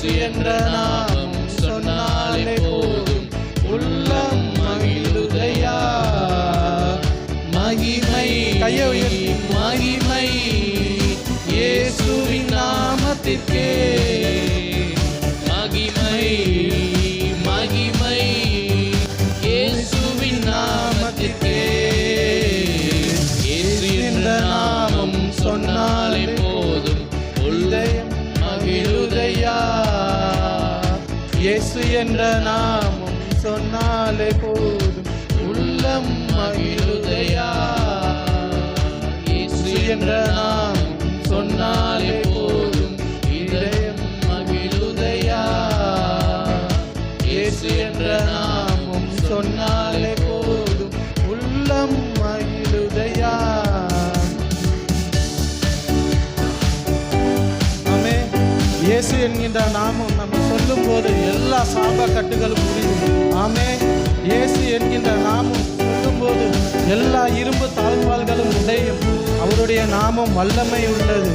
இயேசு என்ற நாமம் நல்ல நாமம் சொன்னாலே போதும். உள்ளம் மகிழுதையா இயேசு என்ற நாமம் சொன்னாலே போதும். இதயம் மகிழுதையா இயேசு என்ற நாமம் சொன்னாலே போதும். உள்ளம் மகிழுதையா ஆமே இயேசு என்கின்ற நாமம் நம்ம எல்லா சாப கட்டுகளும் முடியும். ஆமே இயேசு என்கின்ற நாமம் சொல்லும்போது எல்லா இரும்பு தாழ்வாள்களும் உடையும். அவருடைய நாமம் வல்லமை உள்ளது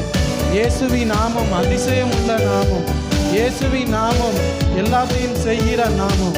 இயேசுவி நாமம் அதிசயம் உள்ள நாமம். இயேசுவி நாமம் எல்லாத்தையும் செய்கிற நாமம்.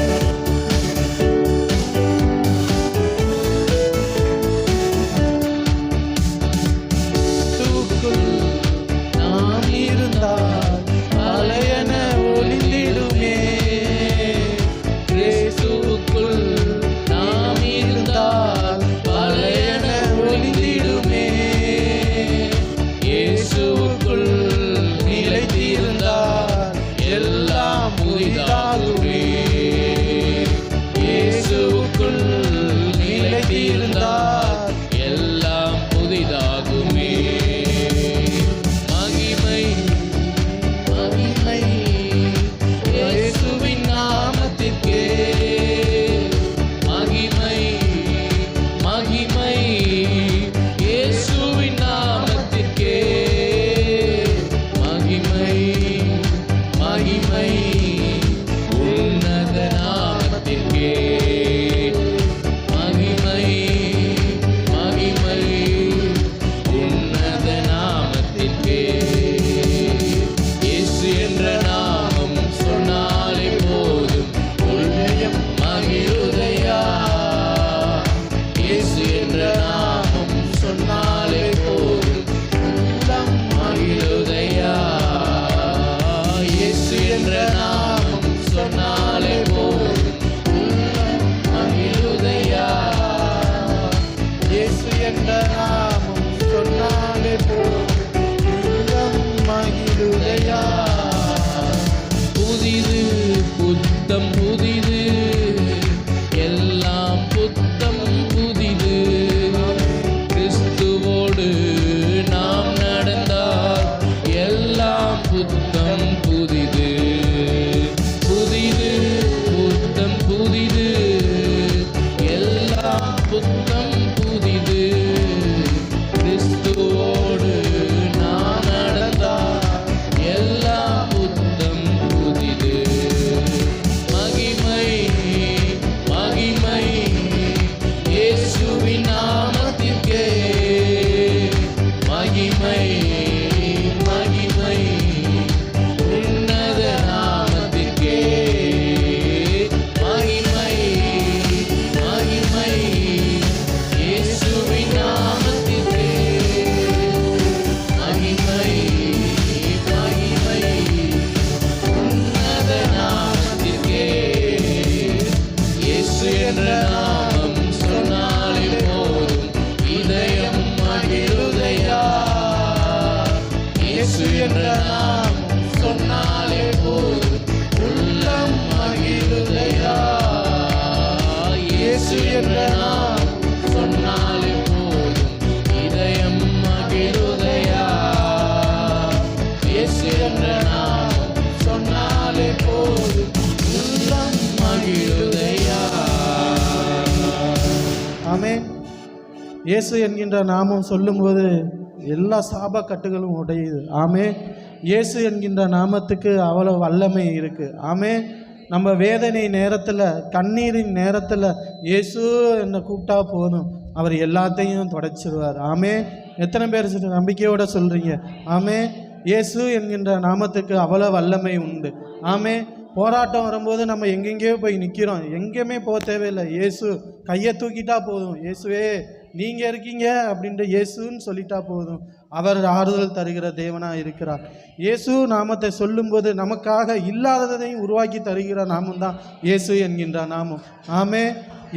இயேசு என்கின்ற நாமம் சொல்லும்போது எல்லா சாப கட்டுகளும் உடையுது. ஆமே. இயேசு என்கின்ற நாமத்துக்கு அவ்வளோ வல்லமை இருக்குது ஆமே. நம்ம வேதனை நேரத்தில் கண்ணீரின் நேரத்தில் இயேசு என்னை கூப்பிட்டா போதும். அவர் எல்லாத்தையும் தொடச்சிடுவார் ஆமே. எத்தனை பேர் சொல்ற- நம்பிக்கையோடு சொல்கிறீங்க ஆமே. இயேசு என்கின்ற நாமத்துக்கு அவ்வளோ வல்லமை உண்டு. ஆமே. போராட்டம் வரும்போது நம்ம எங்கெங்கேயோ போய் நிற்கிறோம் எங்கேயுமே போக தேவையில்லை. இயேசு கையை தூக்கிட்டா போதும். இயேசுவே நீங்கள் இருக்கீங்க அப்படின்ட்டு இயேசுன்னு சொல்லிட்டா போதும். அவர் ஆறுதல் தருகிற தேவனாக இருக்கிறார். இயேசு நாமத்தை சொல்லும்போது நமக்காக இல்லாததையும் உருவாக்கி தருகிற நாமம் தான் இயேசு என்கின்ற நாமம். ஆமே.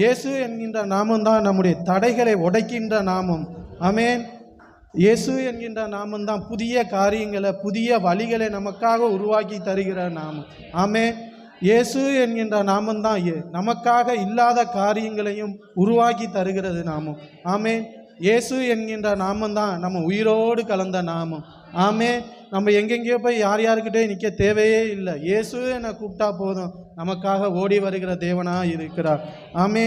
இயேசு என்கின்ற நாமம் தான் நம்முடைய தடைகளை உடைக்கின்ற நாமம். ஆமேன். இயேசு என்கின்ற நாமம் தான் புதிய காரியங்களை புதிய வழிகளை நமக்காக உருவாக்கி தருகிற நாமம். ஆமே. இயேசு என்கின்ற நாமந்தான் நமக்காக இல்லாத காரியங்களையும் உருவாக்கி தருகிறது நாமம். ஆமே இயேசு என்கின்ற நாமந்தான் நம்ம உயிரோடு கலந்த நாமம். ஆமே நம்ம எங்கெங்கேயோ போய் யார் யாருக்கிட்டே நிற்க தேவையே இல்லை. இயேசு என்னை கூப்பிட்டா போதும். நமக்காக ஓடி வருகிற தேவனாக இருக்கிறார். ஆமே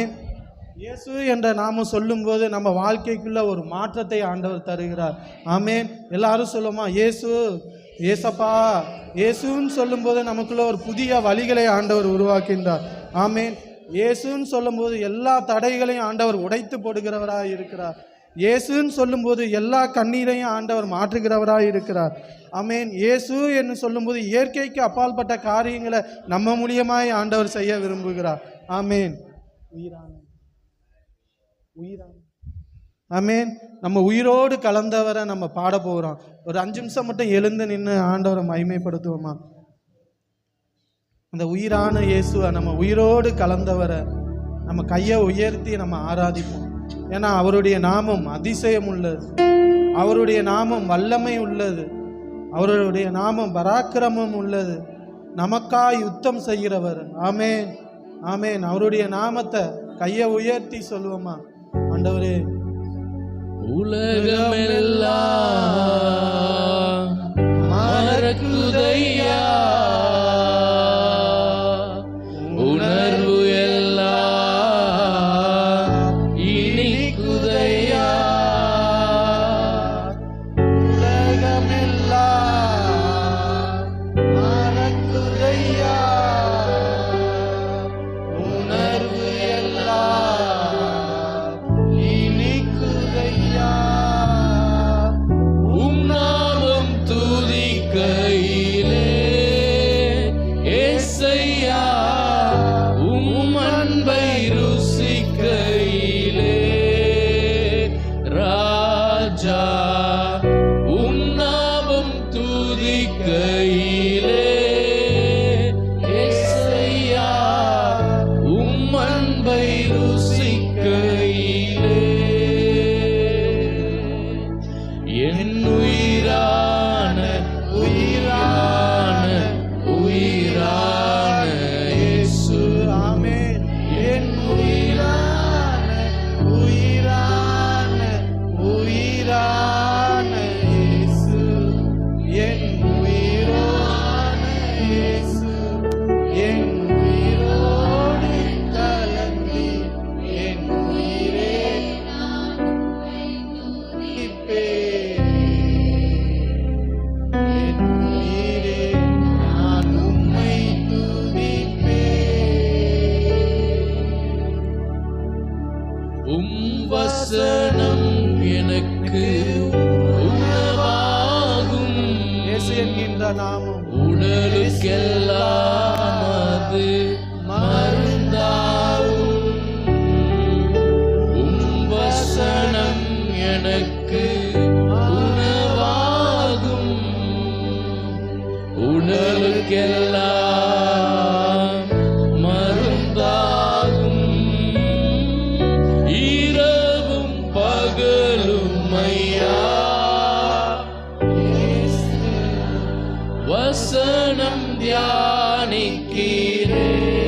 இயேசு என்ற நாமம் சொல்லும்போது நம்ம வாழ்க்கைக்குள்ள ஒரு மாற்றத்தை ஆண்டவர் தருகிறார். ஆமேன். எல்லாரும் சொல்லுமா இயேசு ஏசப்பா இயேசுன்னு சொல்லும்போது நமக்குள்ள ஒரு புதிய வழிகளை ஆண்டவர் உருவாக்கின்றார். ஆமேன். இயேசுன்னு சொல்லும்போது எல்லா தடைகளையும் ஆண்டவர் உடைத்து போடுகிறவராக இருக்கிறார். இயேசுன்னு சொல்லும்போது எல்லா கண்ணீரையும் ஆண்டவர் மாற்றுகிறவராக இருக்கிறார். ஆமேன். இயேசு என்று சொல்லும்போது இயற்கைக்கு அப்பால்பட்ட காரியங்களை நம்ம மூலியமாய் ஆண்டவர் செய்ய விரும்புகிறார். ஆமேன். உயிரான உயிரான ஆமேன் நம்ம உயிரோடு கலந்தவரை நம்ம பாட போகிறோம் ஒரு அஞ்சு நிமிஷம் மட்டும் எழுந்து நின்று ஆண்டவரை மகிமைப்படுத்துவோமா? அந்த உயிரான இயேசுவை நம்ம உயிரோடு கலந்தவரை நம்ம கையை உயர்த்தி நம்ம ஆராதிப்போம். ஏன்னா அவருடைய நாமம் அதிசயம் உள்ளது. அவருடைய நாமம் வல்லமை உள்ளது. அவருடைய நாமம் பராக்கிரமம் உள்ளது. நமக்காய் யுத்தம் செய்கிறவர். ஆமேன் ஆமேன் அவருடைய நாமத்தை கையை உயர்த்தி சொல்லுவோமா? ஆண்டவரே உலகமெல்லாம். வசனம் எனக்கு உணவாகும் இயேசு என்கின்ற நாமம். உடலுக்கெல்லாம் Spirit.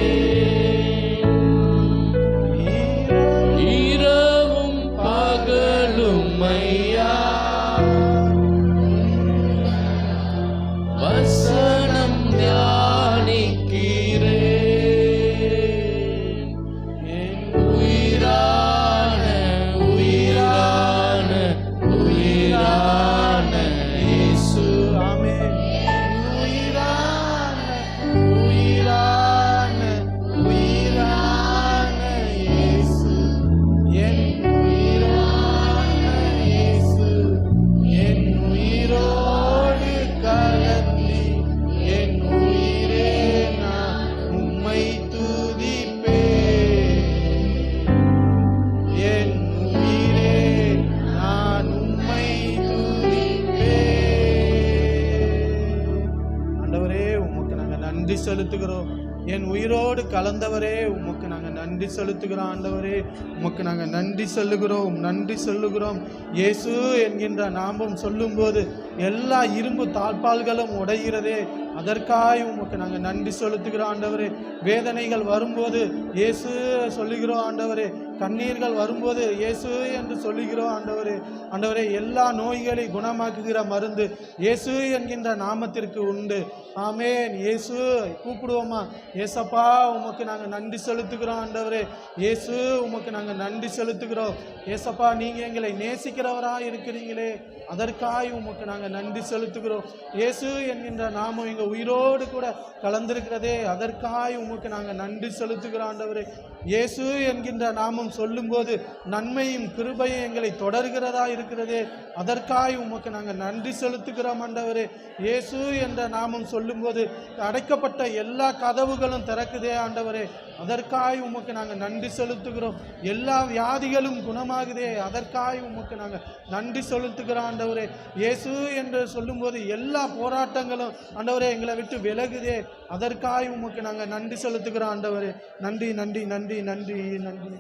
கலந்தவரே உமக்கு நாங்கள் நன்றி செலுத்துகிறோம் ஆண்டவரே. உமக்கு நாங்கள் நன்றி சொல்லுகிறோம் நன்றி சொல்லுகிறோம். இயேசு என்கின்ற நாமம் சொல்லும்போது எல்லா இரும்பு தாழ்பால்களும் உடைகிறதே. அதற்காய் உமக்கு நாங்கள் நன்றி செலுத்துகிறோம் ஆண்டவரே. வேதனைகள் வரும்போது இயேசு சொல்லுகிறோம் ஆண்டவரே. கண்ணீர்கள் வரும்போது இயேசு என்று சொல்லுகிறோம் ஆண்டவரே ஆண்டவரே எல்லா நோய்களை குணமாக்குகிற மருந்து இயேசு என்கின்ற நாமத்திற்கு உண்டு. ஆமேன். இயேசு கூப்பிடுவோமா? ஏசப்பா உமக்கு நாங்கள் நன்றி செலுத்துகிறோம் ஆண்டவரே. இயேசு உமக்கு நாங்கள் நன்றி செலுத்துகிறோம். ஏசப்பா நீங்கள் எங்களை நேசிக்கிறவராக இருக்கிறீங்களே. அதற்காய் உமக்கு நாங்கள் நன்றி செலுத்துகிறோம். இயேசு என்கின்ற நாமம் எங்கள் உயிரோடு கூட கலந்திருக்கிறதே அதற்காய் உமக்கு நாங்கள் நன்றி செலுத்துகிறோம் ஆண்டவரே. இயேசு என்கின்ற நாமம் சொல்லும்போது நன்மையும் கிருபையும் எங்களை தொடர்கிறதா இருக்கிறதே அதற்காய் உமக்கு நாங்கள் நன்றி செலுத்துகிறோம் ஆண்டவரே. இயேசு என்ற நாமம் சொல்லும்போது அடைக்கப்பட்ட எல்லா கதவுகளும் திறக்குதே ஆண்டவரே. அதற்காய் உமக்கு நாங்கள் நன்றி செலுத்துகிறோம். எல்லா வியாதிகளும் குணமாகுதே அதற்காய் உமக்கு நாங்கள் நன்றி செலுத்துகிறோம் ஆண்டவரே இயேசு என்று சொல்லும்போது எல்லா போராட்டங்களும் ஆண்டவரே எங்களை விட்டு விலகுதே. அதற்காய் உமக்கு நாங்கள் நன்றி செலுத்துகிறோம் ஆண்டவரே. நன்றி நன்றி நன்றி நன்றி நன்றி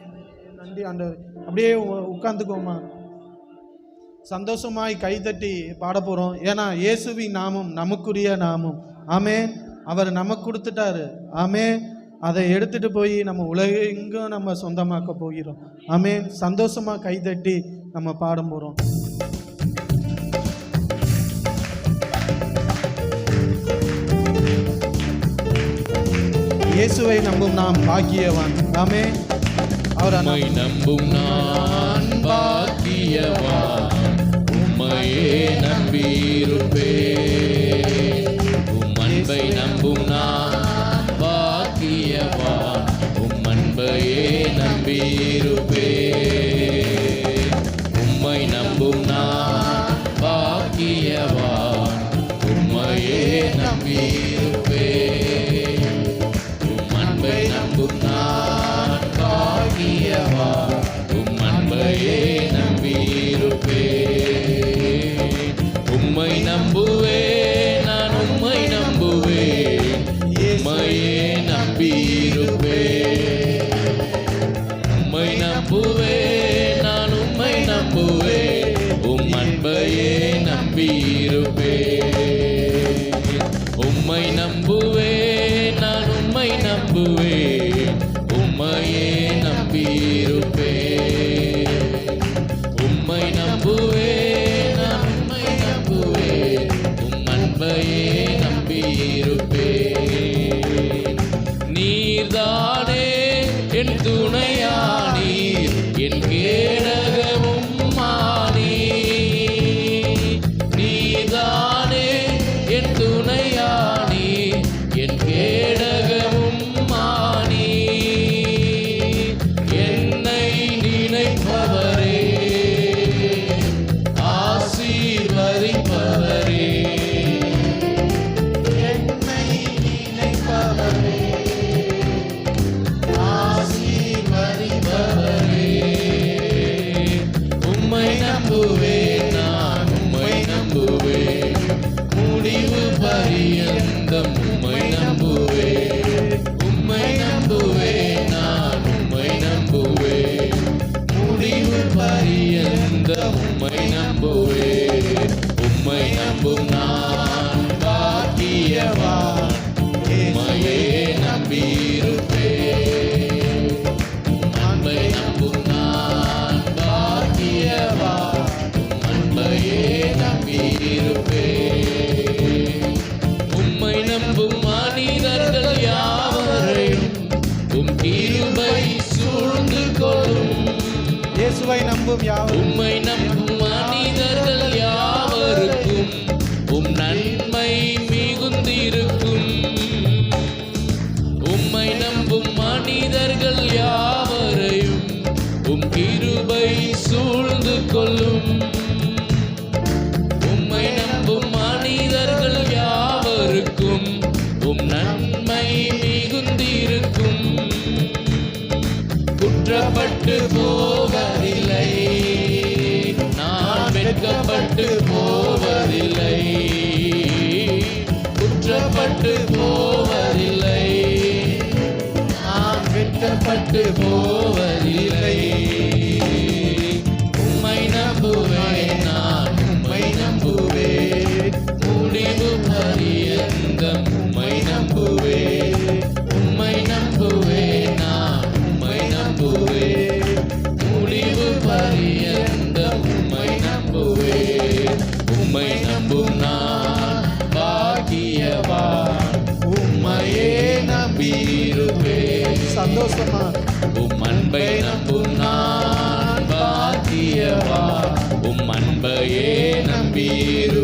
நன்றி ஆண்டவர். அப்படியே உட்காந்துக்கோமா சந்தோஷமாய் கைதட்டி பாட போகிறோம் ஏன்னா இயேசுவின் நாமம் நமக்குரிய நாமம். ஆமே அவர் நமக்கு கொடுத்துட்டாரு. ஆமே அதை எடுத்துட்டு போய் நம்ம உலகெங்கும் நம்ம சொந்தமாக்க போகிறோம். ஆமே சந்தோஷமா கைதட்டி நம்ம பாட போகிறோம் இயேசுவை நம்பும் நாம் பாக்கியவான். ஆமே அவர் நம்பும் நான் பாக்கியவான். உம்மையே நம்பியிருப்பேன் be. இயேசுவை நம்பும் யாவரும் உம்மை நம்பும் மனிதர்கள் யாவருக்கும் உம் நன்மை மிகுந்திருக்கும். உம்மை நம்பும் மனிதர்கள் யாவரையும் உம் கிருபை சூழ்ந்து கொள்ளும். உம்மை நம்பும் மனிதர்கள் யாவருக்கும் உம் நன்மை மிகுந்திருக்கும். குற்றப்பட்டு போ குற்றப்பட்டு போவதில்லை. குற்றப்பட்டு போவதில்லை. நாம் வெட்டப்பட்டு போவதில்லை. பாக்கியவான் உம்மையே நம்பியிருப்பேன் சந்தோஷமா உம் அன்பை நம்பும் நான் உம் அன்பையே நம்பியிருப்பே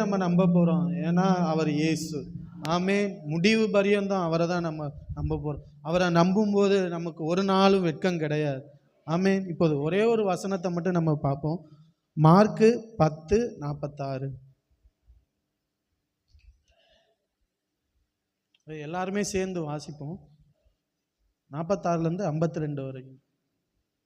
ஏன் நம்ம நம்ப போகிறோம் ஏன்னா அவர் இயேசு. ஆமே முடிவு பரியந்தான் அவரை தான் நம்ம நம்ப போகிறோம் அவரை நம்பும்போது நமக்கு ஒரு நாளும் வெட்கம் கிடையாது. ஆமே இப்போது ஒரே ஒரு வசனத்தை மட்டும் நம்ம பார்ப்போம். மார்க்கு பத்து நாற்பத்தாறு எல்லாருமே சேர்ந்து வாசிப்போம். நாற்பத்தாறுலேருந்து ஐம்பத்தி ரெண்டு வரைக்கும்.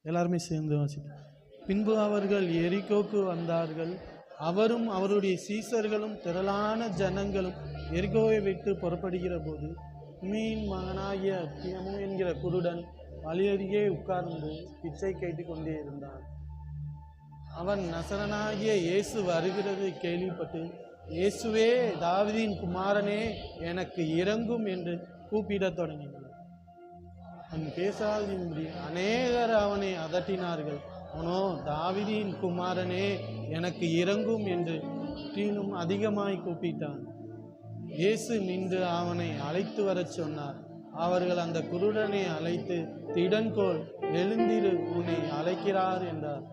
எல்லாருமே சேர்ந்து வாசிப்போம். பின்பு அவர்கள் எரிகோக்கு வந்தார்கள். அவரும் அவருடைய சீசர்களும் திரளான ஜனங்களும் எரிகோவை விட்டு புறப்படுகிற போது மீன் மகனாகிய அத்தியமு என்கிற குருடன் வழியருகே உட்கார்ந்து பிச்சை கேட்டு கொண்டே இருந்தான். அவன் நசரனாகிய இயேசு வருகிறது கேள்விப்பட்டு இயேசுவே தாவீதின் குமாரனே எனக்கு இறங்கும் என்று கூப்பிடத் தொடங்கினான். அவன் பேசாதின்படி அநேகர் அவனை அதட்டினார்கள். அவனோ தாவீதின் குமாரனே எனக்கு இறங்கும் என்று தீனும் அதிகமாய் கூப்பிட்டான். இயேசு நின்று அவனை அழைத்து வரச் சொன்னார். அவர்கள் அந்த குருடனை அழைத்து திடன்கோள் எழுந்திரு உன்னை அழைக்கிறார் என்றார்.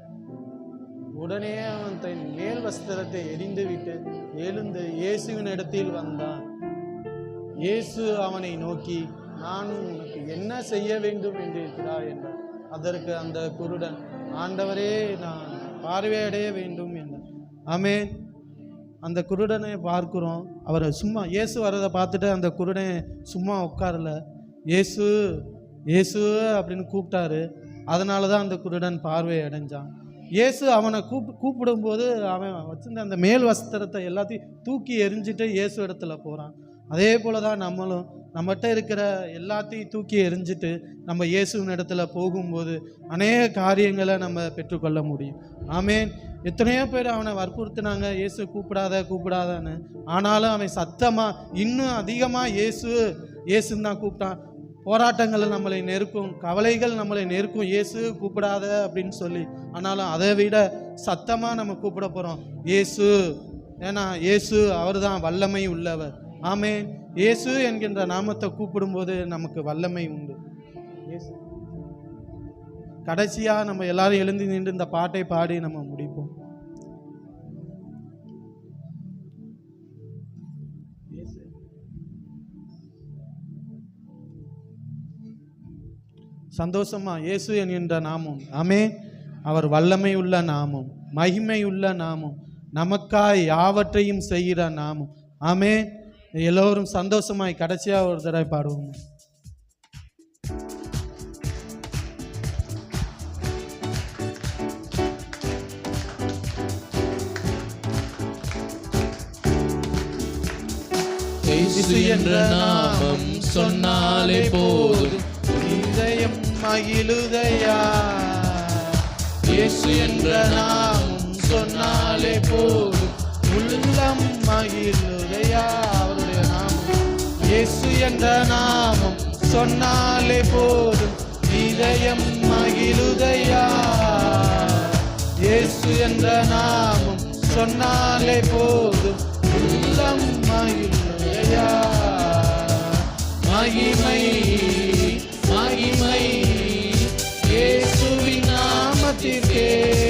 உடனே அவன் தன் மேல் வஸ்திரத்தை எரிந்துவிட்டு எழுந்து இயேசுவின் இடத்தில் வந்தான். இயேசு அவனை நோக்கி நான் உனக்கு என்ன செய்ய வேண்டும் என்று இருக்கிறாய்? என்றார் அதற்கு அந்த குருடன் ஆண்டவரே நான் பார்வையடைய வேண்டும் என்றார். ஆமேன். அந்த குருடனை பார்க்குறோம். அவர் சும்மா இயேசு வரதை பார்த்துட்டு அந்த குருடனை சும்மா உட்காரல. இயேசு இயேசு அப்படின்னு கூப்பிட்டாரு. அதனால தான் அந்த குருடன் பார்வை அடைஞ்சான். இயேசு அவனை கூப் கூப்பிடும்போது அவன் வச்சிருந்த அந்த மேல் வஸ்திரத்தை எல்லாத்தையும் தூக்கி எரிஞ்சிட்டு இயேசு இடத்துல போகிறான் அதே போல தான் நம்மளும் நம்மகிட்ட இருக்கிற எல்லாத்தையும் தூக்கி எரிஞ்சிட்டு நம்ம இயேசுவின் இடத்துல போகும்போது அநேக காரியங்களை நம்ம பெற்றுக்கொள்ள முடியும். ஆமேன். எத்தனையோ பேர் அவனை வற்புறுத்தினாங்க. இயேசு கூப்பிடாத கூப்பிடாதன்னு. ஆனாலும் அவன் சத்தமாக இன்னும் அதிகமாக இயேசு இயேசுன்னு தான் கூப்பிட்டான். போராட்டங்கள் நம்மளை நெருக்கும் கவலைகள் நம்மளை நெருக்கும். இயேசு கூப்பிடாத அப்படின்னு சொல்லி ஆனாலும் அதை விட சத்தமாக நம்ம கூப்பிட போகிறோம் இயேசு. ஏன்னா இயேசு அவர் தான் வல்லமை உள்ளவர். ஆமே இயேசு என்கின்ற நாமத்தை கூப்பிடும்போது நமக்கு வல்லமை உண்டு. கடைசியாக நம்ம எல்லாரும் எழுந்து நின்று இந்த பாட்டை பாடி நம்ம முடிப்போம். சந்தோஷமா இயேசு என்கின்ற நாமம். ஆமே அவர் வல்லமை உள்ள நாமம் மகிமை உள்ள நாமம் நமக்காய் யாவற்றையும் செய்கிற நாமம். ஆமே எல்லோரும் சந்தோஷமாய் கடைசியாக ஒரு தடவை பாடுவோம். என்ற நாமம் சொன்னாலே போதும். இதயம் மகிழுதையா? இயேசு என்ற நாமம் சொன்னாலே போதும். உள்ளம் மகிழுதையா? இயேசு என்ற நாமம் சொன்னாலே போதும். இதயம் மகிழுதையா? இயேசு என்ற நாமம் சொன்னாலே போதும். உள்ளம் மகிழுதையா? மகிமை மகிமை. இயேசுவின் நாமத்திற்கே.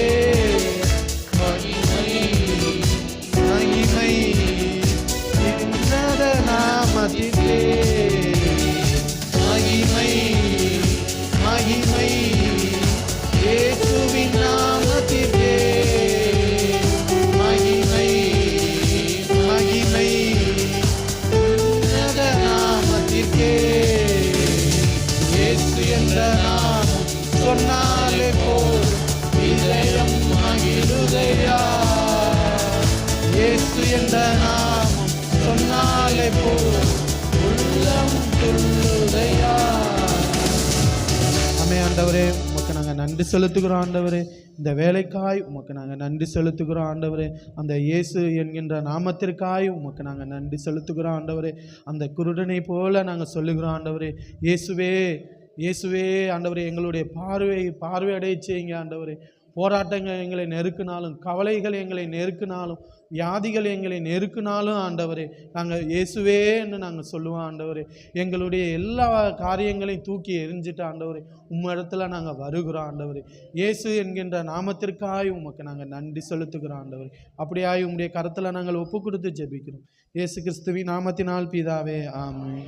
ஆண்டவரே உமக்கு நாங்கள் நன்றி செலுத்துகிறோம் ஆண்டவரே. இந்த வேலைக்காய் உமக்கு நாங்கள் நன்றி செலுத்துகிறோம் ஆண்டவரே. அந்த இயேசு என்கின்ற நாமத்திற்காய் உமக்கு நாங்கள் நன்றி செலுத்துகிறோம் ஆண்டவரே. அந்த குருடனை போல நாங்கள் சொல்லுகிறோம் ஆண்டவரே. இயேசுவே இயேசுவே ஆண்டவரே எங்களுடைய பார்வை பார்வை அடைய செய்யுங்க ஆண்டவரே. போராட்டங்கள் எங்களை நெருக்கினாலும் கவலைகள் எங்களை நெருக்கினாலும் வியாதிகள் எங்களை நெருக்கினாலும் ஆண்டவரே நாங்கள் இயேசுவேன்னு நாங்கள் சொல்லுவோம் ஆண்டவரே. எங்களுடைய எல்லா காரியங்களையும் தூக்கி எரிஞ்சிட்டு ஆண்டவரே உம்மிடத்தில் நாங்கள் வருகிறோம் ஆண்டவரே. இயேசு என்கின்ற நாமத்திற்காய் உமக்கு நாங்கள் நன்றி செலுத்துகிறோம் ஆண்டவரே. அப்படியாய் உம்முடைய கரத்தில் நாங்கள் ஒப்பு கொடுத்து ஜெபிக்கிறோம். இயேசு கிறிஸ்துவின் நாமத்தினால் பிதாவே ஆமாம்